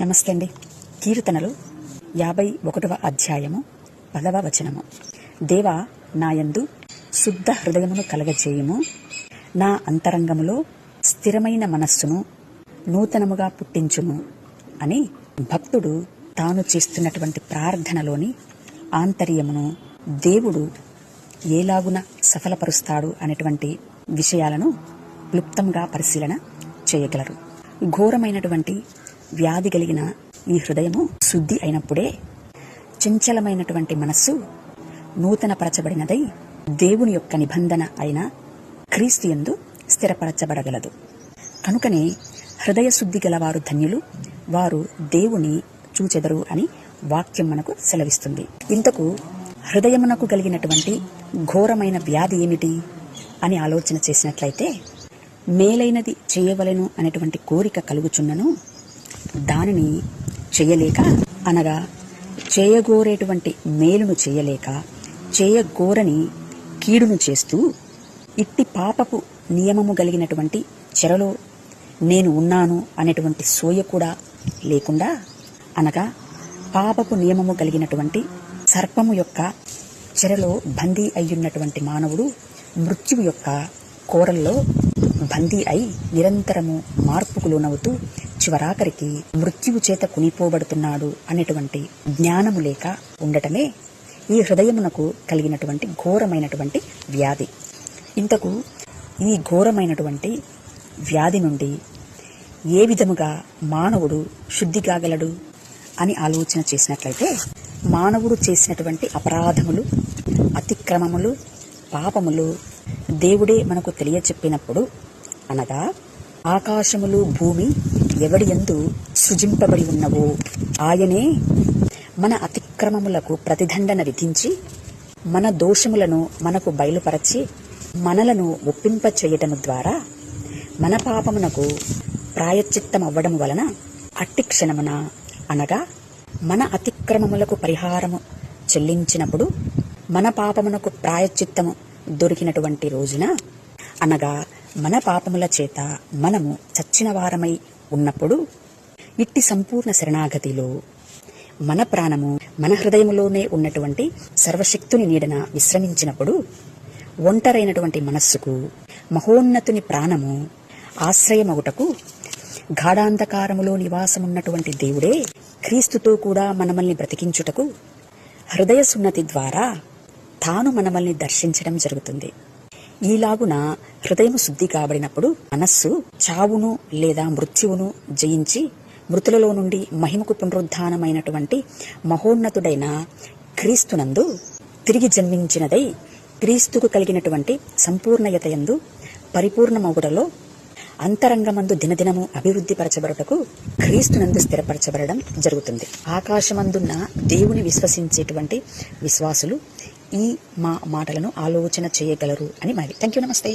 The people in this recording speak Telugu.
నమస్తే అండి. కీర్తనలు యాభై ఒకటవ అధ్యాయము పదవ వచనము. దేవ నాయందు శుద్ధ హృదయమును కలగజేయుము. నా అంతరంగములో స్థిరమైన మనస్సును నూతనముగా పుట్టించుము అని భక్తుడు తాను చేస్తున్నటువంటి ప్రార్థనలోని ఆంతర్యమును దేవుడు ఏలాగున సఫలపరుస్తాడు అనేటువంటి విషయాలను క్లుప్తంగా పరిశీలన చేయగలరు. ఘోరమైనటువంటి వ్యాధి కలిగిన ఈ హృదయము శుద్ధి అయినప్పుడే చంచలమైనటువంటి మనస్సు నూతనపరచబడినదై దేవుని యొక్క నిబంధన అయిన క్రీస్తు యందు స్థిరపరచబడగలదు. కనుకనే హృదయ శుద్ధి గలవారు ధన్యులు వారు దేవుని చూచెదరు అని వాక్యం మనకు సెలవిస్తుంది. ఇంతకు హృదయమునకు కలిగినటువంటి ఘోరమైన వ్యాధి ఏమిటి అని ఆలోచన చేసినట్లయితే మేలైనది చేయవలెను అనేటువంటి కోరిక కలుగుచున్నను దానిని చేయలేక అనగా చేయగోరేటువంటి మేలును చేయలేక చేయగోరని కీడును చేస్తూ ఇట్టి పాపపు నియమము కలిగినటువంటి చెరలో నేను ఉన్నాను అనేటువంటి సోయ కూడా లేకుండా అనగా పాపపు నియమము కలిగినటువంటి సర్పము యొక్క చెరలో బందీ అయ్యున్నటువంటి మానవుడు మృత్యువు యొక్క కోరల్లో బందీ అయి నిరంతరము మార్పుకు లోనవుతూ చివరాఖరికి మృత్యువు చేత కునిపోబడుతున్నాడు అనేటువంటి జ్ఞానము లేక ఉండటమే ఈ హృదయమునకు కలిగినటువంటి ఘోరమైనటువంటి వ్యాధి. ఇంతకు ఈ ఘోరమైనటువంటి వ్యాధి నుండి ఏ విధముగా మానవుడు శుద్ధి కాగలడు అని ఆలోచన చేసినట్లయితే మానవుడు చేసినటువంటి అపరాధములు అతిక్రమములు పాపములు దేవుడే మనకు తెలియచెప్పినప్పుడు అనగా ఆకాశములు భూమి ఎవడి ఎందు సృజింపబడి ఉన్నవో ఆయనే మన అతిక్రమములకు ప్రతిదండన విధించి మన దోషములను మనకు బయలుపరచి మనలను ఒప్పింప చేయటము ద్వారా మన పాపమునకు ప్రాయశ్చిత్తం అవ్వడం వలన అట్టి క్షణమున అనగా మన అతిక్రమములకు పరిహారము చెల్లించినప్పుడు మన పాపమునకు ప్రాయశ్చిత్తము దొరికినటువంటి రోజున అనగా మన పాపముల చేత మనము చచ్చిన వారమై ఉన్నప్పుడు ఇట్టి సంపూర్ణ శరణాగతిలో మన ప్రాణము మన హృదయములోనే ఉన్నటువంటి సర్వశక్తుని నీడన విశ్రమించినప్పుడు ఒంటరైనటువంటి మనస్సుకు మహోన్నతుని ప్రాణము ఆశ్రయమగుటకు గాఢాంధకారములో నివాసమున్నటువంటి దేవుడే క్రీస్తుతో కూడా మనమల్ని బ్రతికించుటకు హృదయ సున్నతి ద్వారా తాను మనమల్ని దర్శించడం జరుగుతుంది. ఈలాగున హృదయం శుద్ధి కాబడినప్పుడు మనస్సు చావును లేదా మృత్యువును జయించి మృతులలో నుండి మహిమకు పునరుద్ధానమైనటువంటి మహోన్నతుడైన క్రీస్తునందు తిరిగి జన్మించినదై క్రీస్తుకు కలిగినటువంటి సంపూర్ణయతయందు పరిపూర్ణమగుడలో అంతరంగమందు దినదినము అభివృద్ధి పరచబడుటకు క్రీస్తునందు స్థిరపరచబడడం జరుగుతుంది. ఆకాశమందున్న దేవుని విశ్వసించేటువంటి విశ్వాసులు ఈ మా మాటలను ఆలోచన చేయగలరు అని మరి థ్యాంక్ యూ నమస్తే.